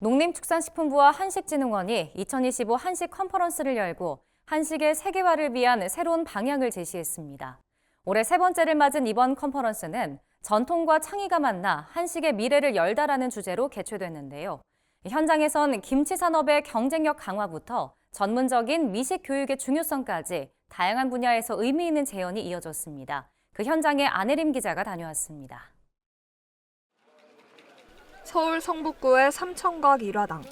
농림축산식품부와 한식진흥원이 2025 한식 컨퍼런스를 열고 한식의 세계화를 위한 새로운 방향을 제시했습니다. 올해 세 번째를 맞은 이번 컨퍼런스는 전통과 창의가 만나 한식의 미래를 열다라는 주제로 개최됐는데요. 현장에선 김치 산업의 경쟁력 강화부터 전문적인 미식 교육의 중요성까지 다양한 분야에서 의미 있는 재연이 이어졌습니다. 그 현장에 안혜림 기자가 다녀왔습니다. 서울 성북구의 삼청각 일화당.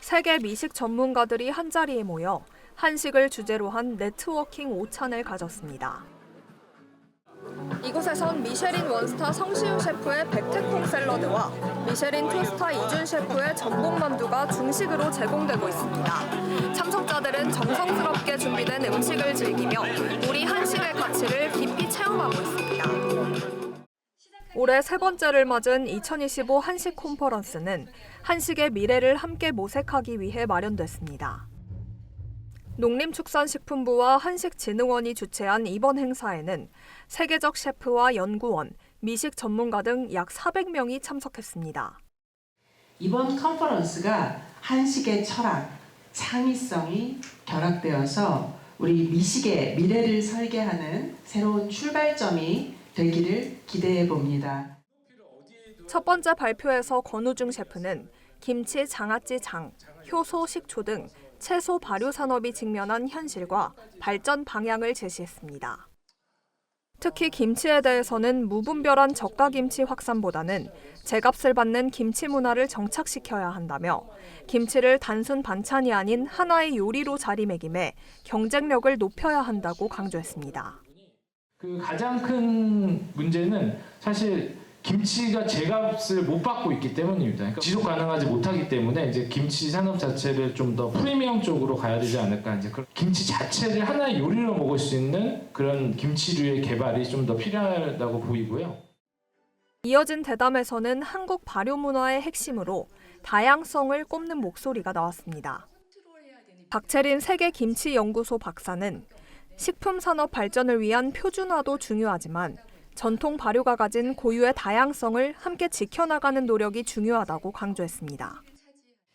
세계 미식 전문가들이 한자리에 모여 한식을 주제로 한 네트워킹 오찬을 가졌습니다. 이곳에선 미쉐린 원스타 성시우 셰프의 백태콩 샐러드와 미쉐린 투스타 이준 셰프의 전복 만두가 중식으로 제공되고 있습니다. 참석자들은 정성스럽게 준비된 음식을 즐기며 우리 한식의 가치를 깊이 체험하고 있습니다. 올해 세 번째를 맞은 2025 한식 콘퍼런스는 한식의 미래를 함께 모색하기 위해 마련됐습니다. 농림축산식품부와 한식진흥원이 주최한 이번 행사에는 세계적 셰프와 연구원, 미식 전문가 등 약 400명이 참석했습니다. 이번 컨퍼런스가 한식의 철학, 창의성이 결합되어서 우리 미식의 미래를 설계하는 새로운 출발점이 되기를 기대해 봅니다. 첫 번째 발표에서 권우중 셰프는 김치 장아찌 장, 효소 식초 등 채소 발효 산업이 직면한 현실과 발전 방향을 제시했습니다. 특히 김치에 대해서는 무분별한 저가 김치 확산보다는 제값을 받는 김치 문화를 정착시켜야 한다며 김치를 단순 반찬이 아닌 하나의 요리로 자리매김해 경쟁력을 높여야 한다고 강조했습니다. 그 가장 큰 문제는 사실 김치가 제값을 못 받고 있기 때문입니다. 그러니까 지속 가능하지 못하기 때문에 이제 김치 산업 자체를 좀 더 프리미엄 쪽으로 가야 되지 않을까 이제 그 김치 자체를 하나의 요리로 먹을 수 있는 그런 김치류의 개발이 좀 더 필요하다고 보이고요. 이어진 대담에서는 한국 발효 문화의 핵심으로 다양성을 꼽는 목소리가 나왔습니다. 박채린 세계 김치 연구소 박사는 식품 산업 발전을 위한 표준화도 중요하지만 전통 발효가 가진 고유의 다양성을 함께 지켜나가는 노력이 중요하다고 강조했습니다.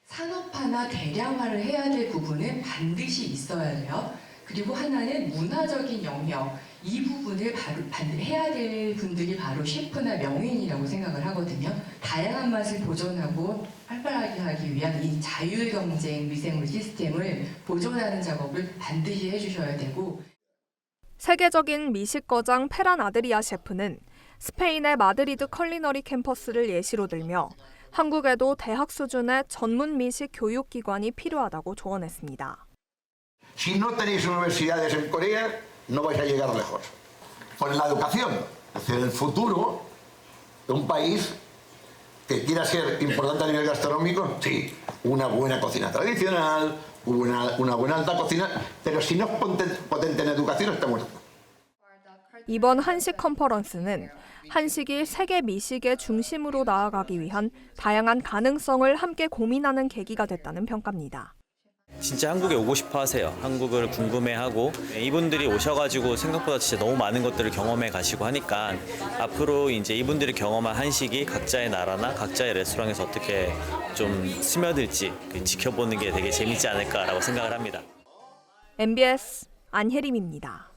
산업화나 대량화를 해야 될 부분은 반드시 있어야 돼요. 그리고 하나는 문화적인 영역, 이 부분을 바로 반 해야 될 분들이 바로 셰프나 명인이라고 생각을 하거든요. 다양한 맛을 보존하고 활발하게 하기 위한 이 자율 경쟁 미생물 시스템을 보존하는 작업을 반드시 해주셔야 되고 세계적인 미식 거장 페란 아드리아 셰프는 스페인의 마드리드 컬리너리 캠퍼스를 예시로 들며 한국에도 대학 수준의 전문 미식 교육 기관이 필요하다고 조언했습니다. Si no tenéis universidades en Corea, no vais a llegar lejos. Con la educación, decir, el futuro de un país que quiera ser importante a nivel gastronómico, sí, una buena cocina tradicional, una, una buena alta cocina, pero si no es potente, potente en educación, está muerto. 이번 한식 컨퍼런스는 한식이 세계 미식의 중심으로 나아가기 위한 다양한 가능성을 함께 고민하는 계기가 됐다는 평가입니다. 진짜 한국에 오고 싶어 하세요. 한국을 궁금해하고 이분들이 오셔가지고 생각보다 진짜 너무 많은 것들을 경험해 가시고 하니까 앞으로 이제 이분들이 경험한 한식이 각자의 나라나 각자의 레스토랑에서 어떻게 좀 스며들지 그 지켜보는 게 되게 재밌지 않을까라고 생각을 합니다. MBS 안혜림입니다.